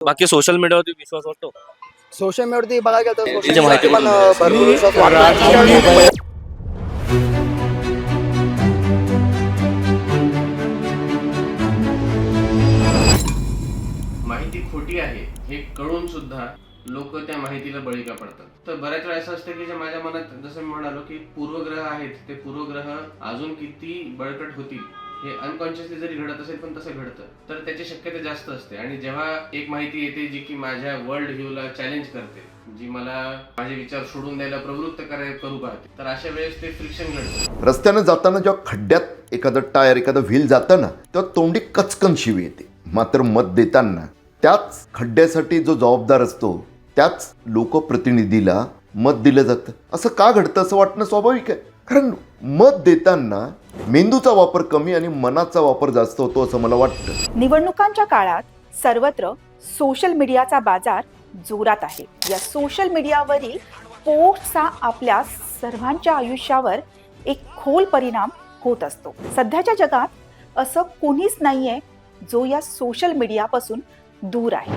बाकी सोशल मीडियावरती विश्वास वाटतो? सोशल मीडियावरती बघायला गेलं तर त्याची माहिती पण भरपूर विश्वास वाटतो. माहिती खोटी आहे हे कळून सुद्धा लोक त्या माहितीला बळी का पडतात. तर बऱ्याच वेळा असं असतं की जे माझ्या मनात जसं मी म्हणालो की पूर्वग्रह आहेत ते पूर्वग्रह अजून किती बळकट होतील. हे अनकॉन्शियसली जरी घडत असेल पण तसं घडतं. तर त्याची शक्यता जास्त असते. आणि जेव्हा एक माहिती येते जी की माझ्या वर्ल्ड व्ह्यूला चॅलेंज करते जी मला माझे विचार सोडून द्यायला प्रवृत्त कराय करू पाहते तर अशा वेळेस ते फ्रिक्शन घडतं. रस्त्यानं जाताना जेव्हा खड्ड्यात एखादं टायर एखादं व्हील जाताना तेव्हा तोंडी कचकन शिवी येते. मात्र मत देताना त्याच खड्ड्यासाठी जो जबाबदार असतो त्याच लोकप्रतिनिधीला मत दिलं जातं. असं का घडतं असं वाटणं स्वाभाविक आहे. कारण मत देताना मेंदूचा वापर कमी आणि मनाचा वापर जास्त होतो असं मला वाटतं. निवडणुकांच्या काळात सर्वत्र सोशल मीडियाचा बाजार जोरात आहे. या सोशल मीडियावरील पोस्टचा आपल्या सर्वांच्या आयुष्यावर एक खोल परिणाम होत असतो. सध्याच्या जगात असं कोणीच नाहीये जो या सोशल मीडियापासून दूर आहे.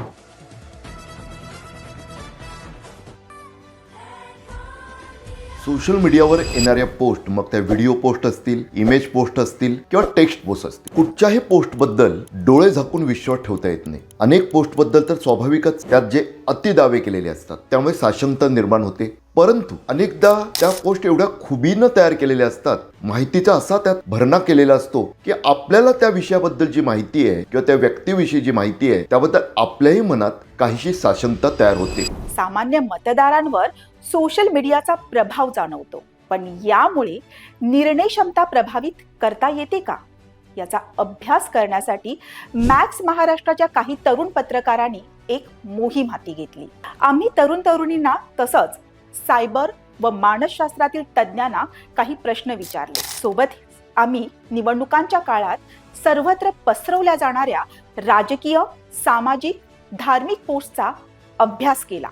सोशल मीडियावर येणाऱ्या पोस्ट मग त्या व्हिडिओ पोस्ट असतील इमेज पोस्ट असतील किंवा टेक्स्ट पोस्ट असतील कुठच्याही पोस्टबद्दल डोळे झाकून विश्वास ठेवता येत नाही. अनेक पोस्टबद्दल तर स्वाभाविकच त्यात जे अतिदावे केलेले असतात त्यामुळे साशंकता निर्माण होते. परंतु अनेकदा त्या पोस्ट एवढ्या खुबीनं तयार केलेल्या असतात माहितीचा असा त्यात भरणा केलेला असतो की आपल्याला त्या विषयाबद्दल जी माहिती आहे किंवा त्या व्यक्तीविषयी जी माहिती आहे त्याबद्दल आपल्याही मनात काहीशी साशंकता तयार होते. सामान्य मतदारांवर सोशल मीडियाचा प्रभाव जाणवतो. पण यामुळे निर्णय क्षमता प्रभावित करता येते का? याचा अभ्यास करण्यासाठी मॅक्स महाराष्ट्राच्या काही तरुण पत्रकारांनी एक मोहीम हाती घेतली. आम्ही तरुण तरुणींना तसंच सायबर व मानसशास्त्रातील तज्ज्ञांना काही प्रश्न विचारले. सोबत आम्ही निवडणुकांच्या काळात सर्वत्र पसरवल्या जाणाऱ्या राजकीय सामाजिक धार्मिक पोस्टचा अभ्यास केला.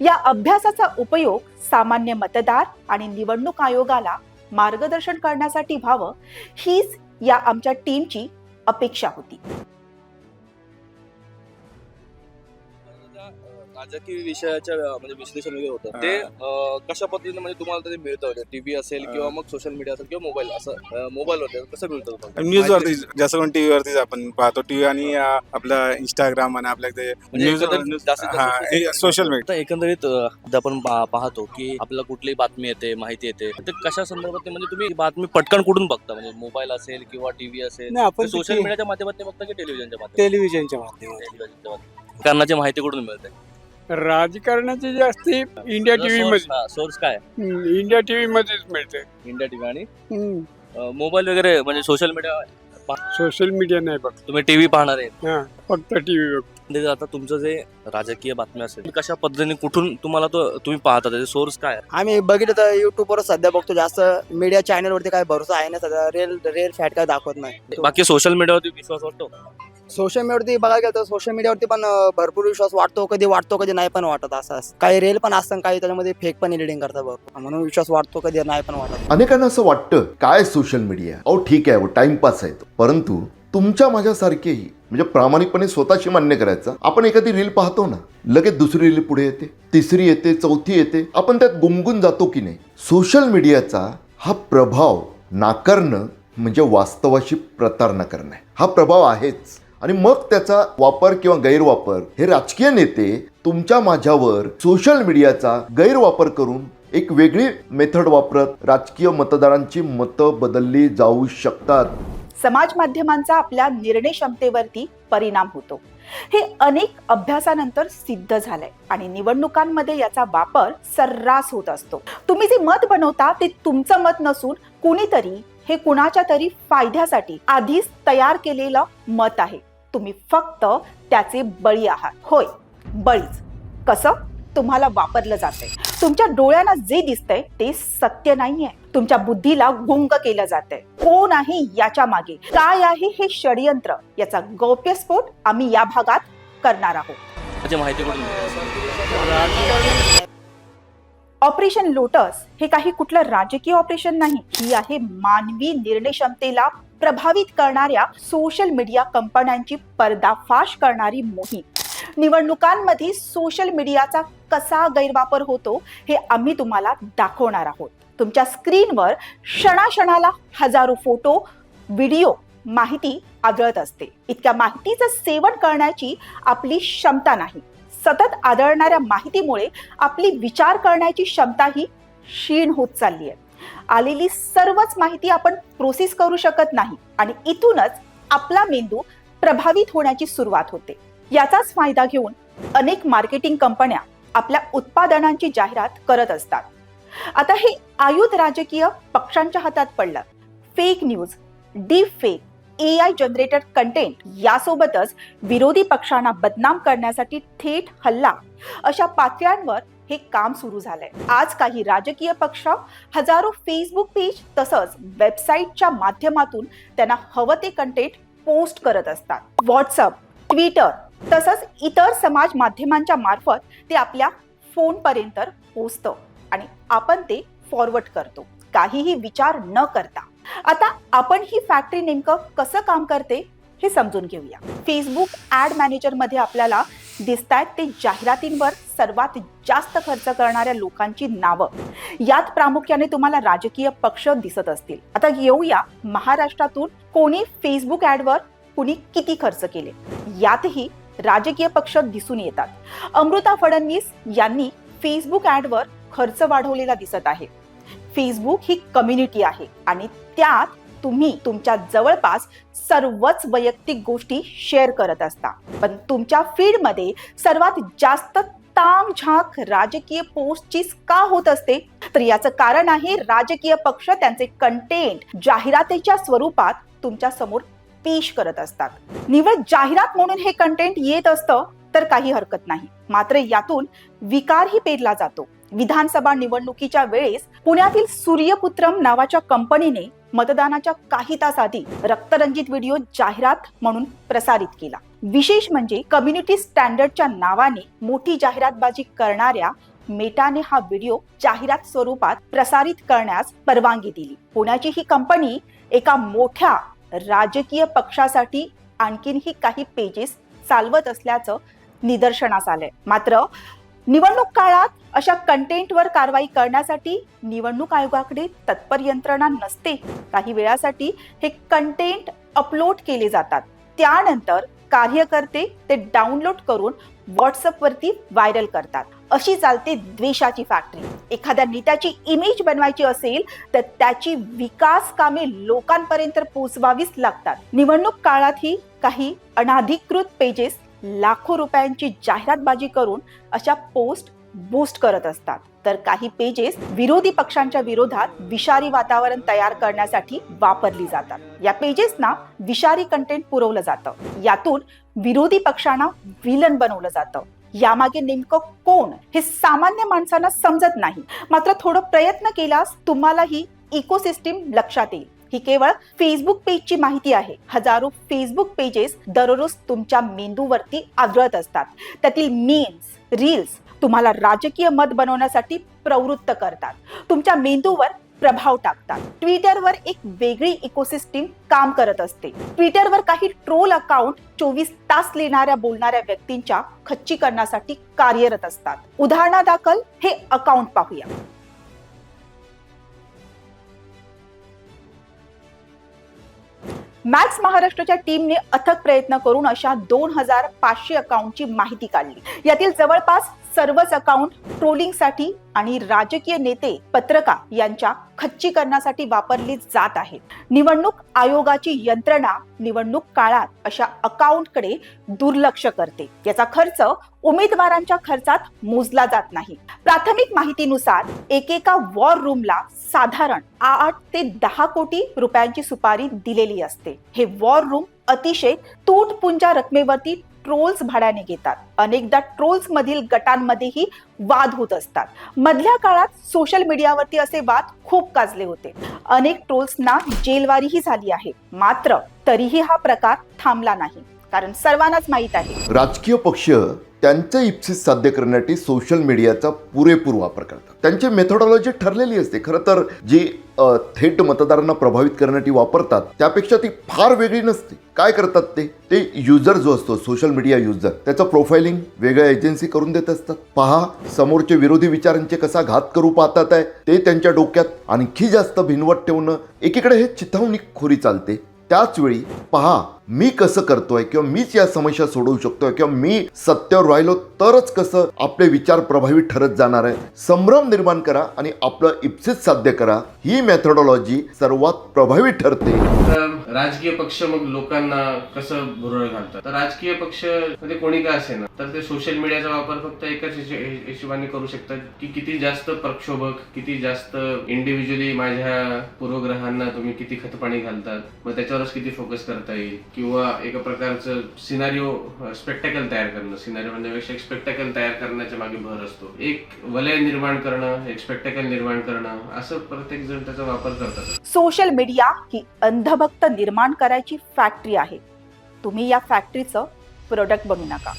या अभ्यासाचा उपयोग सामान्य मतदार आणि निवडणूक आयोगाला मार्गदर्शन करण्यासाठी व्हावं हीच या आमच्या टीमची अपेक्षा होती. राजकीय विषयाच्या म्हणजे विश्लेषण वगैरे होतं. ते अं, कशा पद्धतीने म्हणजे तुम्हाला ते मिळतं? टीव्ही असेल किंवा मग सोशल मीडिया असेल किंवा मोबाईल असं मोबाईल वरती कसं मिळतं तुम्हाला? न्यूज वरती जास्त करून टीव्ही वरतीच आपण पाहतो. टीव्ही आणि अं, आपलं इंस्टाग्राम आणि आपल्या ते म्हणजे न्यूज एकंदरीत जास्तीत जास्त सोशल मीडिया आता एकंदरीत अं, आता आपण पा- पाहतो की आपल्याला कुठलीही बातमी येते माहिती येते. ते कशा संदर्भात म्हणजे तुम्ही बातमी पटकन कुठून बघता? म्हणजे मोबाईल असेल किंवा टीव्ही असेल नाही आपण सोशल मीडियाच्या माध्यमातून बघता की टेलिव्हिजनच्या माध्यमातून? टेलिव्हिजनच्या माध्यमातून. टेलिव्हिजनच्या माध्यमातून. कारणाची माहिती कुठून मिळते? राजकारणाची जास्ती इंडिया टीव्ही मध्ये सोर्स काय? हम्म, इंडिया टीव्ही मध्येच मिळते. इंडिया टीव्ही आणि? हम्म, मोबाईल वगैरे म्हणजे सोशल मीडिया सोशल मीडिया नाही बघ तुम्ही टीव्ही पाहणार आहे हा फक्त टीव्ही बघ म्हणजे आता तुमचं जे राजकीय बातमी असेल कशा पद्धतीने कुठून तुम्हाला तो तुम्ही पाहता? त्याचे सोर्स काय? आहे? आम्ही बघितलं तर युट्यूबवर सध्या बघतो. जास्त मीडिया चॅनलवरती काय भरोसा आहे ना सध्या रेल रेल फॅट काय दाखवत नाही. बाकी सोशल मीडियावरती विश्वास वाटतो? सोशल मीडियावरती बघायला गेलं तर सोशल मीडियावरती पण भरपूर विश्वास वाटतो कधी वाटतो कधी नाही पण वाटत असं काही रेल पण असतं काही त्याच्यामध्ये फेक पण एडिटिंग करतात भरपूर. म्हणून विश्वास वाटतो कधी नाही पण वाटत. अनेकांना असं वाटतं काय सोशल मीडिया अहो ठीक आहे टाइमपास आहे तो. परंतु तुमच्या माझ्यासारखेही म्हणजे प्रामाणिकपणे स्वतःशी मान्य करायचं आपण एखादी रील पाहतो ना लगेच दुसरी रील पुढे येते तिसरी येते चौथी येते आपण त्यात गुंगून जातो की नाही? सोशल मीडियाचा हा प्रभाव नाकारणं म्हणजे वास्तवाशी प्रतारणा करणं. हा प्रभाव आहेच. आणि मग त्याचा वापर किंवा गैरवापर हे राजकीय नेते तुमच्या माझ्यावर सोशल मीडियाचा गैरवापर करून एक वेगळी मेथड वापरत राजकीय मतदारांची मतं बदलली जाऊ शकतात. समाज माध्यमांचा आपल्या निर्णय क्षमतेवरती परिणाम होतो. हे अनेक अभ्यासानंतर सिद्ध झालंय आणि निवडणुकांमध्ये याचा वापर सर्रास होत असतो. तुम्ही जे मत बनवता ते तुमचं मत नसून कुणीतरी हे कुणाच्या तरी फायद्यासाठी आधीच तयार केलेलं मत आहे. तुम्ही फक्त त्याचे बळी आहात. होय बळीच. कसं? तुम्हाला वापरलं जातंय. तुमच्या डोळ्यांना जे दिसतंय ते सत्य नाहीये. तुमच्या बुद्धीला गुंग केलं जातंय. कोण आहे याच्या मागे? काय आहे हे षडयंत्र? याचा गौप्यस्फोट आम्ही या भागात करणार आहोत? ऑपरेशन लोटस हे काही कुठलं राजकीय ऑपरेशन नाही. ही आहे मानवी निर्णय क्षमतेला प्रभावित करणाऱ्या सोशल मीडिया कंपन्यांची पर्दाफाश करणारी मोहीम. निवडणुकांमध्ये सोशल मीडियाचा कसा गैरवापर होतो हे आम्ही तुम्हाला दाखवणार आहोत. तुमच्या स्क्रीनवर क्षणाक्षणाला हजारो फोटो व्हिडिओ माहिती आदळत असते. इतक्या माहितीचं सेवन करण्याची आपली क्षमता नाही. सतत आदळणाऱ्या माहितीमुळे आपली विचार करण्याची क्षमताही क्षीण होत चालली आहे. आलेली सर्वच माहिती आपण प्रोसेस करू शकत नाही. आणि इथूनच आपला मेंदू प्रभावित होण्याची सुरुवात होते. याचाच फायदा घेऊन अनेक मार्केटिंग कंपन्या आपल्या उत्पादनांची जाहिरात करत असतात. आता हे आयुध राजकीय पक्षांच्या हातात पडलं. Fake news deep fake A I generated content यासोबतच विरोधी पक्षांना बदनाम करण्यासाठी थेट हल्ला अशा पातळ्यांवर हे काम सुरू झालंय. आज काही राजकीय पक्ष हजारो फेसबुक पेज तसंच वेबसाईटच्या माध्यमातून त्यांना हवं ते कंटेंट पोस्ट करत असतात. व्हॉट्सअप ट्विटर तसंच इतर समाज माध्यमांच्या मार्फत ते आपल्या फोनपर्यंत पोचतं आणि आपण ते फॉरवर्ड करतो. काहीही विचार न करता. आता आपण ही फॅक्टरी नेमकं कसं काम करते हे समजून घेऊया. फेसबुक ऍड मॅनेजरमध्ये आपल्याला दिसतायत ते जाहिरातींवर सर्वात जास्त खर्च करणाऱ्या लोकांची नावं. यात प्रामुख्याने तुम्हाला राजकीय पक्ष दिसत असतील. आता येऊया महाराष्ट्रातून कोणी फेसबुक ॲडवर कुणी किती खर्च केले? यातही राजकीय पक्ष दिसून येतात. अमृता फडणवीस यांनी फेसबुक ॲडवर खर्च वाढवलेला दिसत आहे. फेसबुक ही कम्युनिटी आहे आणि त्यात तुम्ही तुमच्या जवळपास सर्वच वैयक्तिक गोष्टी शेअर करत असता. पण तुमच्या फीडमध्ये सर्वात जास्त तामझाक राजकीय पोस्टचीच का होत असते? तर याचं कारण आहे राजकीय पक्ष त्यांचे कंटेंट जाहिरातीच्या स्वरूपात तुमच्यासमोर पेश करत असतात. निवड जाहिरात म्हणून हे कंटेंट येत असतं तर काही हरकत नाही. मात्र यातून विकारही पेरला जातो. विधानसभा निवडणुकीच्या वेळेस पुण्यातील सूर्यपुत्रम नावाच्या कंपनीने मतदानाच्या काही तास आधी रक्तरंजित व्हिडिओ जाहिरात म्हणून प्रसारित केला. विशेष म्हणजे कम्युनिटी स्टँडर्डच्या नावाने मोठी जाहिरातबाजी करणाऱ्या मेटाने हा व्हिडिओ जाहिरात स्वरूपात प्रसारित करण्यास परवानगी दिली. पुण्याची ही कंपनी एका मोठ्या राजकीय पक्षासाठी आणखीनही काही पेजेस चालवत असल्याचं निदर्शनास आलंय. मात्र निवडणूक काळात अशा कंटेंटवर कारवाई करण्यासाठी निवडणूक आयोगाकडे तत्पर यंत्रणा नसते. काही वेळासाठी हे कंटेंट अपलोड केले जातात. त्यानंतर कार्यकर्ते ते डाउनलोड करून व्हॉट्सअपवरती व्हायरल करतात. अशी चालते द्वेषाची फॅक्टरी. एखाद्या नेत्याची इमेज बनवायची असेल तर त्याची विकास कामे लोकांपर्यंत पोहोचवावीच लागतात. निवडणूक काळातही काही अनाधिकृत पेजेस लाखो रुपयांची जाहिरातबाजी करून अशा पोस्ट बूस्ट करत असतात. तर काही पेजेस विरोधी पक्षांच्या विरोधात विषारी वातावरण तयार करण्यासाठी वापरली जातात. या पेजेसना विषारी कंटेंट पुरवलं जातं. यातून विरोधी पक्षांना विलन बनवलं जातं. यामागे नेमकं कोण हे सामान्य माणसांना समजत नाही. मात्र थोडं प्रयत्न केल्यास तुम्हालाही इकोसिस्टीम लक्षात येईल. ही केवळ फेसबुक पेजची माहिती आहे. हजारो फेसबुक पेजेस दररोज तुमच्या मेंदूवरती आदळत असतात. त्यातील मीम्स रील्स तुम्हाला राजकीय मत बनवण्यासाठी प्रवृत्त करतात. तुमच्या मेंदूवर प्रभाव टाकतात. ट्विटरवर एक वेगळी इकोसिस्टीम काम करत असते. ट्विटरवर काही ट्रोल अकाउंट चोवीस तास लिहिणाऱ्या बोलणाऱ्या व्यक्तींच्या खच्चीकरणासाठी कार्यरत असतात. उदाहरणादाखल हे अकाउंट पाहूया. मॅक्स महाराष्ट्राच्या टीमने अथक प्रयत्न करून अशा दोन हजार पाचशे अकाउंटची माहिती काढली. यातील जवळपास सर्वच अकाउंट ट्रोलिंगसाठी आणि राजकीय नेते पत्रकार यांच्या खच्चीकरणासाठी वापरली जात आहेत. निवडणूक आयोगाची यंत्रणा निवडणूक काळात अशा अकाउंटकडे दुर्लक्ष करते. याचा खर्च उमेदवारांच्या खर्चात मोजला जात नाही. प्राथमिक माहितीनुसार एकेका वॉर रूमला साधारण आठ ते दहा कोटी रुपयांची सुपारी दिलेली असते. हे वॉर रूम अतिशय तूटपुंजा रकमेवरती ट्रोल्स भाड्याने घेतात. अनेकदा ट्रोल्स मधील गटांमध्येही वाद होत असतात. मधल्या काळात सोशल मीडियावरती असे वाद खूप गाजले होते. अनेक ट्रोल्सना जेलवारीही झाली आहे. मात्र तरीही हा प्रकार थांबला नाही. कारण सर्वांनाच माहीत आहे. राजकीय पक्ष त्यांचं इप्सित साध्य करण्यासाठी सोशल मीडियाचा पुरेपूर वापर करतात. त्यांची मेथोडॉलॉजी ठरलेली असते. खरं तर जी थेट मतदारांना प्रभावित करण्यासाठी वापरतात त्यापेक्षा ती फार वेगळी नसते. काय करतात ते? ते युजर जो असतो सोशल मीडिया युजर त्याचं प्रोफाइलिंग वेगळ्या एजन्सी करून देत असतात. पहा समोरचे विरोधी विचारांचे कसा घात करू पाहतात आहे ते त्यांच्या डोक्यात आणखी जास्त भिनवट ठेवणं एकीकडे हे चिथावणी खोरी चालते त्याच वेळी पहा मी कसं करतोय किंवा मीच या समस्या सोडवू शकतोय किंवा मी सत्यावर राहिलो तरच कसं आपले विचार प्रभावी ठरत जाणार आहे. संभ्रम निर्माण करा आणि आपलं इप्सित साध्य करा. ही मेथडॉलॉजी सर्वात प्रभावी ठरते. राजकीय पक्ष मग लोकांना कसं भुरळ घालतात? तर राजकीय पक्षमध्ये कोणी का असे ना तर ते सोशल मीडियाचा वापर फक्त एकाच हिशो- हिशोबाने करू शकतात की किती जास्त प्रक्षोभक किती जास्त इंडिव्हिज्युअली माझ्या पूर्वग्रहांना तुम्ही किती खतपाणी घालतात मग त्याच्यावरच किती फोकस करता येईल? किंवा एका प्रकारचं सिनारिओ स्पेक्टॅकल तयार करणं. सिनारिओ म्हणण्यापेक्षा एक स्पेक्टॅकल तयार करण्याच्या मागे भर असतो. एक वलय निर्माण करणं एक स्पेक्टॅकल निर्माण करणं असं प्रत्येक जण त्याचा वापर करतात. सोशल मीडिया ही अंधभक्त निर्माण करायची फॅक्टरी आहे. तुम्ही या फॅक्टरीचं प्रोडक्ट बनू नका.